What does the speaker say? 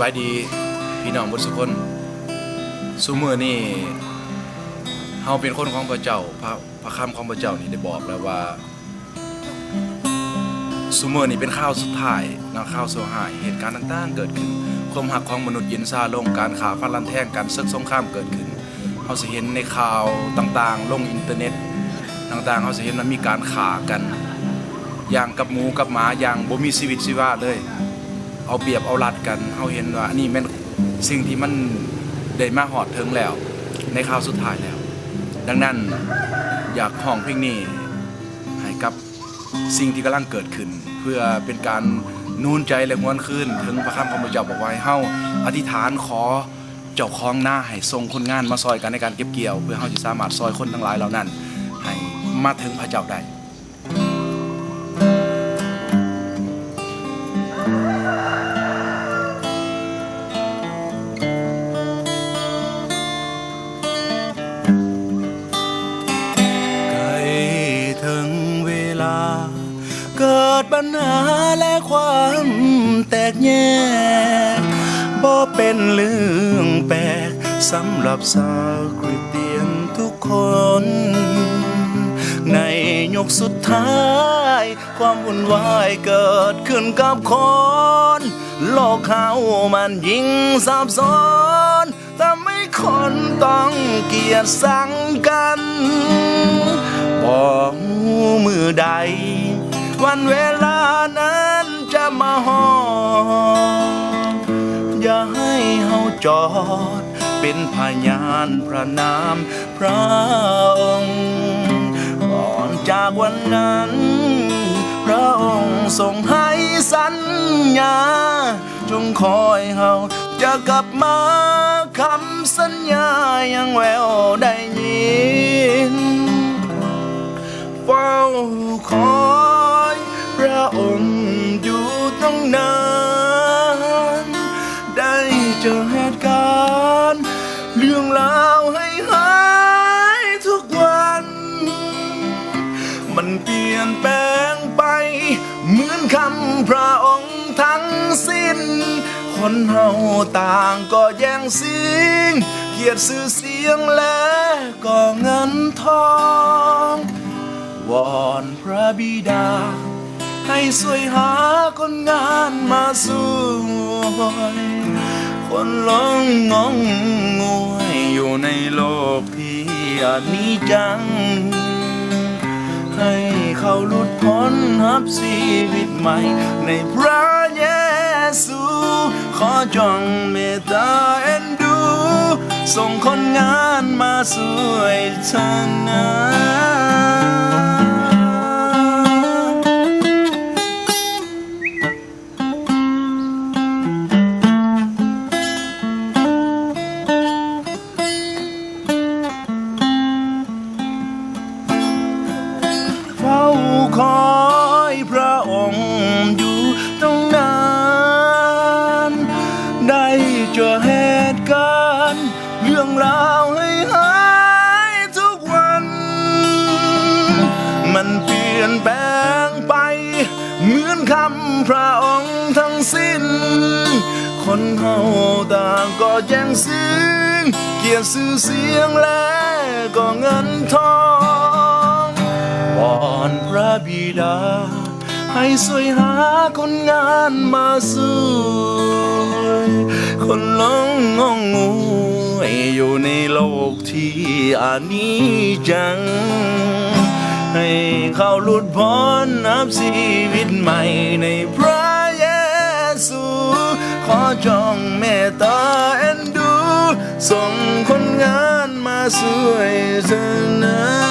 บายดีพี่น้องบทุกคนซูมือนี่เฮาเป็นคนของพระเจ้าพระพระคำของพระเจ้านี่ได้บอกแล้วว่าซูมือนี่เป็นข้าวสุดท้ายนะข้าวโซหาย เหตุการณ์ต่างๆ เกิดขึ้น ความหักของมนุษย์เย็นซาลงการขาฟันลันแท่งการศึกสงครามเกิดขึ้นเฮาสิเห็นในข่าวต่างๆ ลงอินเทอร์เน็ตต่างๆเฮาสิเห็นว่ามีการขากันอย่างกับหมูกับหมาอย่างบ่มีชีวิตชีวาเลย เอาเปรียบเอารัดกันเฮาเห็นว่าอันนี้แม่นสิ่งที่มันได้มาหอดถึงแล้ว ในข่าวสุดท้ายแล้ว ดังนั้นอยากห้องเพลงนี้ให้กับสิ่งที่กำลังเกิดขึ้น เพื่อเป็นการนูนใจและมวนขึ้น ถึงพระคำของพระเจ้าบอกไว้เฮาอธิษฐานขอเจ้าของหน้าให้ทรงคนงานมาซอยกันในการเก็บเกี่ยว เพื่อเฮาจะสามารถซอยคนทั้งหลายเหล่านั้น ให้มาถึงพระเจ้าได้ ปัญหาและความแตกแยกบ่เป็นเรื่องแปลกสำหรับสาวคริสเตียนทุกคน ในยกสุดท้าย ความวุ่นวายเกิดขึ้นกับคนโลกเขามันยิ่งซับซ้อนทำให้คนต้องเกลียดสังกันบอกมือใด วันเวลานั้นจะมาหอดอย่าให้เฮาจอด เป็นพยานพระนามพระองค์ก่อนจากวันนั้น พระองค์ทรงให้สัญญา จงคอยเฮาจะกลับมาคำสัญญายังแววได้ยินเฝ้าคอย เปลี่ยนแปลงไป เหมือนคำพระองค์ทั้งสิ้น คนเฮาต่างก็แย่งสิ่งเกียรติสื่อเสียงและก็เงินทอง วอนพระบิดา ให้ช่วยหาคนงานมาสู้คนหลงงงงวยอยู่ในโลกที่อานี้จัง ให้เขาหลุดพ้นรับชีวิตใหม่ ในพระเยซู ขอจงเมตตาเอ็นดู ส่งคนงานมาสวยเธอนะ นแปลงไป เหมือนคำพระองค์ทั้งสิ้น คนเฮาต่างก็แย่งซึ่งเกียรติชื่อเสียงและก็เงินทองวอนพระบิดา ให้ช่วยหาคนงานมาสู้คนหลงงงงวยอยู่ในโลกที่อานี้จัง ให้เขาหลุดพ้นนับชีวิตใหม่ในพระเยซู ขอจองเมตตาเอ็นดู ส่งคนงานมาสวยเสนะ